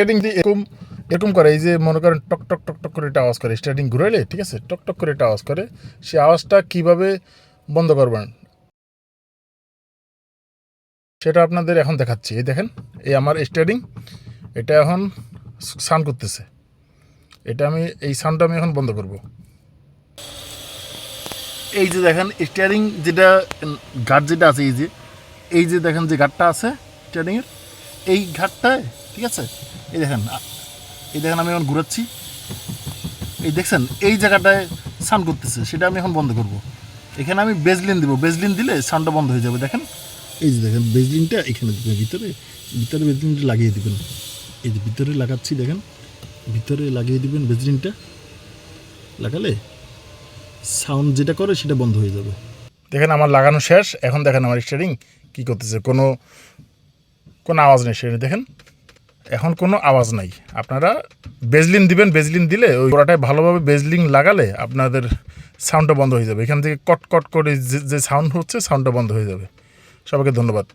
Starting দিয়ে এরকম এরকম করে, এই যে মনে করেন টক টক টক টক করে এটা আওয়াজ করে স্টার্টিং ঘুরাইলে, ঠিক আছে? টক টক করে এটা আওয়াজ করে সেই আওয়াজটা কীভাবে বন্ধ করবেন? সেটা আপনাদের এখন দেখাচ্ছি। এই দেখেন, এই আমার স্টার্টিং এটা এখন সাউন্ড করতেছে। এটা আমি, এই সাউন্ডটা আমি এখন বন্ধ করব। এই যে দেখেন, স্টিয়ারিং যেটা ঘাট যেটা আছে, এই যে এই যে দেখেন যে ঘাটটা আছে, স্টিয়ারিংয়ের। এই ঘাটটায়, ঠিক আছে? এই দেখেন এই দেখেন আমি এখন ঘুরাচ্ছি। এই দেখছেন, এই জায়গাটায় সাউন্ড করতেছে, সেটা আমি এখন বন্ধ করব। এখানে আমি বেজলিন দিব, বেজলিন দিলে সাউন্ডটা বন্ধ হয়ে যাবে, দেখেন? এই যে দেখেন, বেজলিনটা এখানে দিবেন, ভিতরে ভিতরে বেজলিনটা লাগিয়ে দিবেন। এই যে ভিতরে লাগাচ্ছি, দেখেন, ভিতরে লাগিয়ে দিবেন বেজলিনটা। লাগালে সাউন্ড যেটা করে সেটা বন্ধ হয়ে যাবে। দেখেন, আমার লাগানো শেষ, এখন দেখেন আমার স্টারিং কী করতেছে। কোনো কোনো আওয়াজ নেই সেখানে, দেখেন। এখন কোনো আওয়াজ নাই। আপনারা বেজলিন দিবেন, বেজলিন দিলে ওই গোড়াটায় ভালোভাবে বেজলিন লাগালে আপনাদের সাউন্ডটা বন্ধ হয়ে যাবে। এখান থেকে কট কট করে যে সাউন্ড হচ্ছে সাউন্ডটা বন্ধ হয়ে যাবে। সবাইকে ধন্যবাদ।